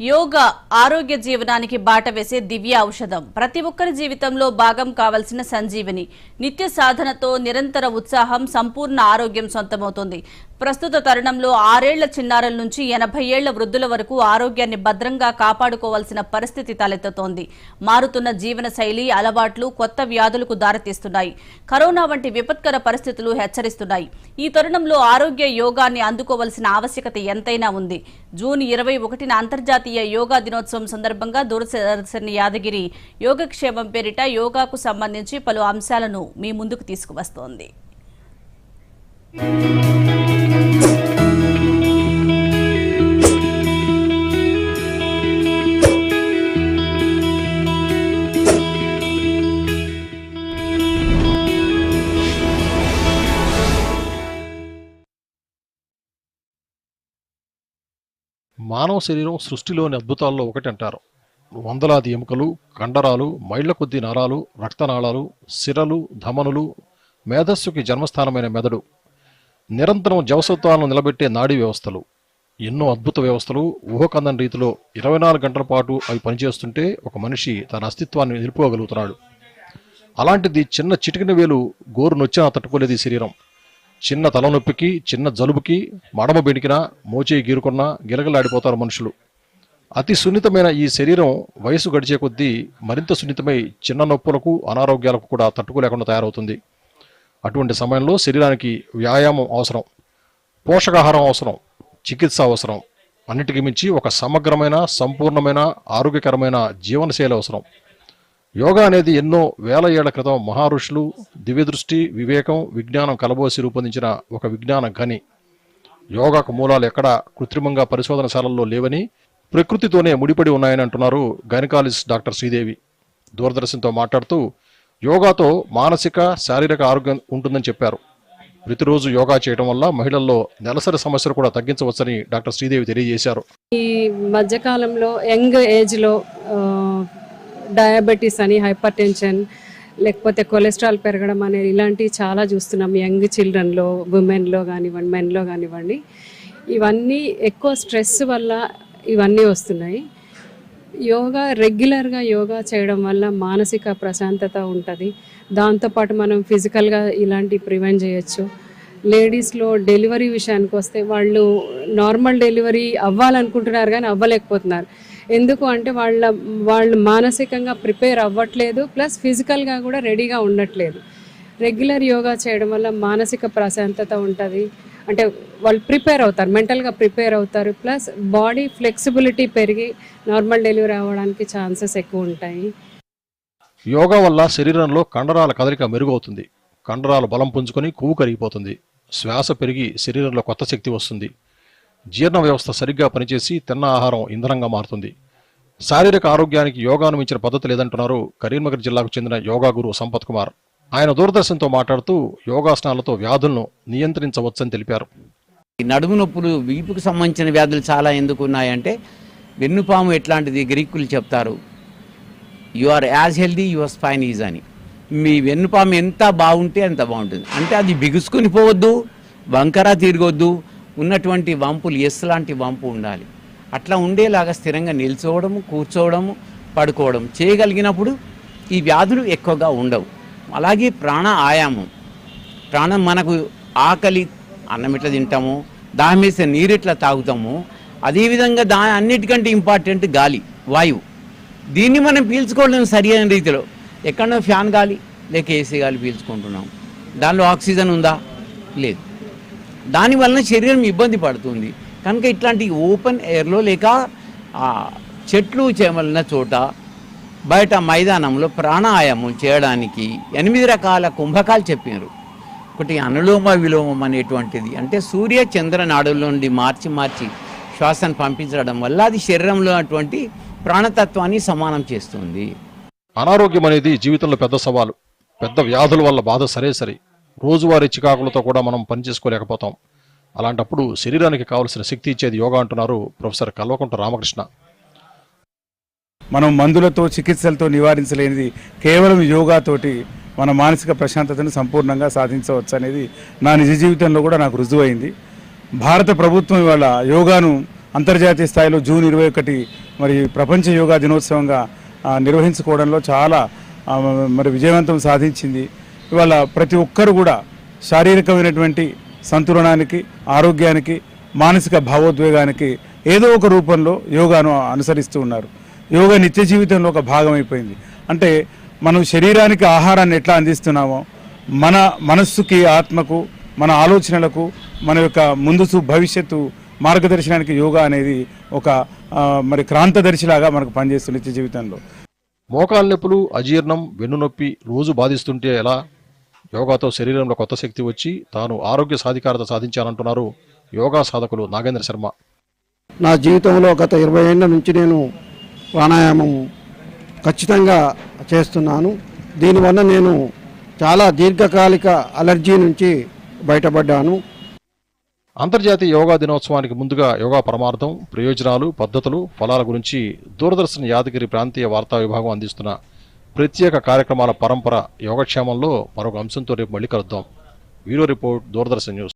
యోగా ఆరోగ్య జీవనానికి బాట వేసే దివ్య ఔషధం. ప్రతి ఒక్కరి జీవితంలో భాగం కావలసిన సంజీవిని. నిత్య సాధనతో నిరంతర ఉత్సాహం సంపూర్ణ ఆరోగ్యం సొంతమవుతుంది. ప్రస్తుత తరుణంలో ఆరేళ్ళ చిన్నారుల నుంచి ఎనభై ఏళ్ళ వృద్ధుల వరకు ఆరోగ్యాన్ని భద్రంగా కాపాడుకోవాల్సిన పరిస్థితి తలెత్తుతోంది. మారుతున్న జీవన శైలి అలవాట్లు కొత్త వ్యాధులకు దారితీస్తున్నాయి. కరోనా వంటి విపత్కర పరిస్థితులు హెచ్చరిస్తున్నాయి. ఈ తరుణంలో ఆరోగ్య యోగాన్ని అందుకోవాల్సిన ఆవశ్యకత ఎంతైనా ఉంది. జూన్ ఇరవై ఒకటిన అంతర్జాతీయ యోగా దినోత్సవం సందర్భంగా దూరదర్శన్ యాదగిరి యోగక్షేమం పేరిట యోగాకు సంబంధించి పలు అంశాలను మీ ముందుకు తీసుకువస్తోంది. మానవ శరీరం సృష్టిలోని అద్భుతాల్లో ఒకటి అంటారు. వందలాది ఎముకలు కండరాలు మైళ్ళ కొద్ది నరాలు రక్తనాళాలు సిరలు ధమనులు మేధస్సుకి జన్మస్థానమైన మెదడు నిరంతరం జవసత్వాలను నిలబెట్టే నాడీ వ్యవస్థలు. ఎన్నో అద్భుత వ్యవస్థలు ఊహకందని రీతిలో ఇరవై నాలుగు గంటల పాటు అవి పనిచేస్తుంటే ఒక మనిషి తన అస్తిత్వాన్ని నిలుపుకోగలుగుతున్నాడు. అలాంటిది చిన్న చిటికిన వేలు గోరు నొచ్చినా తట్టుకోలేదు ఈ శరీరం. చిన్న తలనొప్పికి చిన్న జలుబుకి మడమ బెణికినా మోచేయి గీరుకున్నా గిలగలాడిపోతారు మనుషులు. అతి సున్నితమైన ఈ శరీరం వయసు గడిచే కొద్దీ మరింత సున్నితమై చిన్న నొప్పులకు అనారోగ్యాలకు కూడా తట్టుకోలేకుండా తయారవుతుంది. అటువంటి సమయంలో శరీరానికి వ్యాయామం అవసరం పోషకాహారం అవసరం చికిత్స అవసరం. అన్నిటికీ మించి ఒక సమగ్రమైన సంపూర్ణమైన ఆరోగ్యకరమైన జీవనశైలి అవసరం. యోగా అనేది ఎన్నో వేల ఏళ్ళ క్రితం మహారుషులు దివ్యదృష్టి వివేకం విజ్ఞానం కలబోసి రూపొందించిన ఒక విజ్ఞాన గని యోగాకు మూలాలు ఎక్కడా కృత్రిమంగా పరిశోధనశాలల్లో లేవని ప్రకృతితోనే ముడిపడి ఉన్నాయని అంటున్నారు గైనకాలజిస్ట్ డాక్టర్ శ్రీదేవి. దూరదర్శన్తో మాట్లాడుతూ యోగాతో మానసిక శారీరక ఆరోగ్యం ఉంటుందని చెప్పారు. ప్రతిరోజు యోగా చేయడం వల్ల మహిళల్లో నెలసరి సమస్యలు కూడా తగ్గించవచ్చని డాక్టర్ శ్రీదేవి తెలియజేశారు. ఈ మధ్యకాలంలో యంగ్ ఏజ్లో డయాబెటీస్ అని హైపర్ టెన్షన్ లేకపోతే కొలెస్ట్రాల్ పెరగడం అనేది ఇలాంటివి చాలా చూస్తున్నాం. యంగ్ చిల్డ్రన్లో ఉమెన్లో కానివ్వండి మెన్లో కానివ్వండి. ఇవన్నీ ఎక్కువ స్ట్రెస్ వల్ల ఇవన్నీ వస్తున్నాయి. యోగా రెగ్యులర్గా యోగా చేయడం వల్ల మానసిక ప్రశాంతత ఉంటుంది. దాంతోపాటు మనం ఫిజికల్గా ఇలాంటి ప్రివెంట్ చేయొచ్చు. లేడీస్లో డెలివరీ విషయానికి వస్తే వాళ్ళు నార్మల్ డెలివరీ అవ్వాలనుకుంటున్నారు కానీ అవ్వలేకపోతున్నారు. ఎందుకు అంటే వాళ్ళ వాళ్ళు మానసికంగా ప్రిపేర్ అవ్వట్లేదు ప్లస్ ఫిజికల్గా కూడా రెడీగా ఉండట్లేదు. రెగ్యులర్ యోగా చేయడం వల్ల మానసిక ప్రశాంతత ఉంటుంది. అంటే వాళ్ళు ప్రిపేర్ అవుతారు మెంటల్గా ప్రిపేర్ అవుతారు ప్లస్ బాడీ ఫ్లెక్సిబిలిటీ పెరిగి నార్మల్ డెలివరీ అవ్వడానికి ఛాన్సెస్ ఎక్కువ ఉంటాయి. యోగా వల్ల శరీరంలో కండరాల కదలిక మెరుగవుతుంది. కండరాలు బలం పుంజుకొని కొవ్వు కరిగిపోతుంది. శ్వాస పెరిగి శరీరంలో కొత్త శక్తి వస్తుంది. జీర్ణ వ్యవస్థ సరిగ్గా పనిచేసి తిన్న ఆహారం ఇంధనంగా మారుతుంది. శారీరక ఆరోగ్యానికి యోగాను మించిన పద్ధతి లేదంటున్నారు కరీంనగర్ జిల్లాకు చెందిన యోగా గురువు సంపత్ కుమార్. ఆయన దూరదర్శన్తో మాట్లాడుతూ యోగాసనాలతో వ్యాధులను నియంత్రించవచ్చని తెలిపారు. ఈ నడుము నొప్పులు వీపుకు సంబంధించిన వ్యాధులు చాలా ఎందుకు ఉన్నాయంటే వెన్నుపాము ఎట్లాంటిది గ్రీకులు చెప్తారు you are as healthy your spine is అని. మీ వెన్నుపాము ఎంత బాగుంటే అంత బాగుంటుంది. అంటే అది బిగుసుకొని పోవద్దు వంకర తిరగొద్దు ఉన్నటువంటి వంపులు ఎస్ లాంటి వంపు ఉండాలి. అట్లా ఉండేలాగా స్థిరంగా నిల్చోవడము కూర్చోవడము పడుకోవడం చేయగలిగినప్పుడు ఈ వ్యాధులు ఎక్కువగా ఉండవు. అలాగే ప్రాణ ఆయామం. ప్రాణం మనకు ఆకలి అన్నం ఎట్లా తింటాము దాహం వేస్తే నీరు ఎట్లా తాగుతాము అదేవిధంగా దా అన్నిటికంటే ఇంపార్టెంట్ గాలి వాయువు. దీన్ని మనం పీల్చుకోవడం సరి అయిన రీతిలో ఎక్కడో ఫ్యాన్ గాలి లేక ఏసీ గాలి పీల్చుకుంటున్నాం. దానిలో ఆక్సిజన్ ఉందా? లేదు. దానివలన శరీరం ఇబ్బంది పడుతుంది. కనుక ఇట్లాంటి ఓపెన్ ఎయిర్లో లేక చెట్లు చేమలిన చోట బయట మైదానంలో ప్రాణాయామం చేయడానికి ఎనిమిది రకాల కుంభకాలు చెప్పారు ఒకటి అనులోమ విలోమం అనేటువంటిది. అంటే సూర్య చంద్ర నాడుల నుండి మార్చి మార్చి శ్వాసను పంపించడం వల్ల అది శరీరంలో అటువంటి ప్రాణతత్వాన్ని సమానం చేస్తుంది. అనారోగ్యం అనేది జీవితంలో పెద్ద సవాలు. పెద్ద వ్యాధుల వల్ల బాధ సరే సరే. రోజువారీ చికాకులతో కూడా మనం పనిచేసుకోలేకపోతాం. అలాంటప్పుడు శరీరానికి కావలసిన శక్తి ఇచ్చేది యోగా అంటున్నారు ప్రొఫెసర్ కల్వకుంట రామకృష్ణ. మనం మందులతో చికిత్సలతో నివారించలేనిది కేవలం యోగాతోటి మన మానసిక ప్రశాంతతను సంపూర్ణంగా సాధించవచ్చు అనేది నా నిజ జీవితంలో కూడా నాకు రుజువైంది. భారత ప్రభుత్వం ఇవాళ యోగాను అంతర్జాతీయ స్థాయిలో జూన్ ఇరవై ఒకటి మరి ప్రపంచ యోగా దినోత్సవంగా నిర్వహించుకోవడంలో చాలా మరి విజయవంతం సాధించింది. ఇవాళ ప్రతి ఒక్కరు కూడా శారీరకమైనటువంటి సంతులనానికి ఆరోగ్యానికి మానసిక భావోద్వేగానికి ఏదో ఒక రూపంలో యోగాను అనుసరిస్తూ ఉన్నారు. యోగా నిత్య జీవితంలో ఒక భాగం అయిపోయింది అంటే మనం శరీరానికి ఆహారాన్ని ఎట్లా అందిస్తున్నామో మన మనస్సుకి ఆత్మకు మన ఆలోచనలకు మన యొక్క ముందుసు భవిష్యత్తు మార్గదర్శనానికి యోగా అనేది ఒక మరి క్రాంతదర్శిలాగా మనకు పనిచేస్తుంది నిత్య జీవితంలో. మోకాలు నొప్పులు అజీర్ణం వెన్నునొప్పి రోజు బాధిస్తుంటే ఎలా? యోగాతో శరీరంలో కొత్త శక్తి వచ్చి తాను ఆరోగ్య సాధికారత సాధించానంటున్నారు యోగా సాధకులు నాగేంద్ర శర్మ. నా జీవితంలో గత ఇరవై ఏళ్ళ నుంచి నేను ప్రాణాయామం ఖచ్చితంగా చేస్తున్నాను. దీనివల్ల నేను చాలా దీర్ఘకాలిక అలర్జీ నుంచి బయటపడ్డాను. అంతర్జాతీయ యోగా దినోత్సవానికి ముందుగా యోగా పరమార్థం ప్రయోజనాలు పద్ధతులు ఫలాల గురించి దూరదర్శన్ యాదగిరి ప్రాంతీయ వార్తా విభాగం అందిస్తున్న ప్రత్యేక కార్యక్రమాల పరంపర యోగక్షేమంలో మరొక అంశంతో రేపు మళ్ళీ కలుద్దాం. వీరో రిపోర్ట్ దూరదర్శన్ న్యూస్.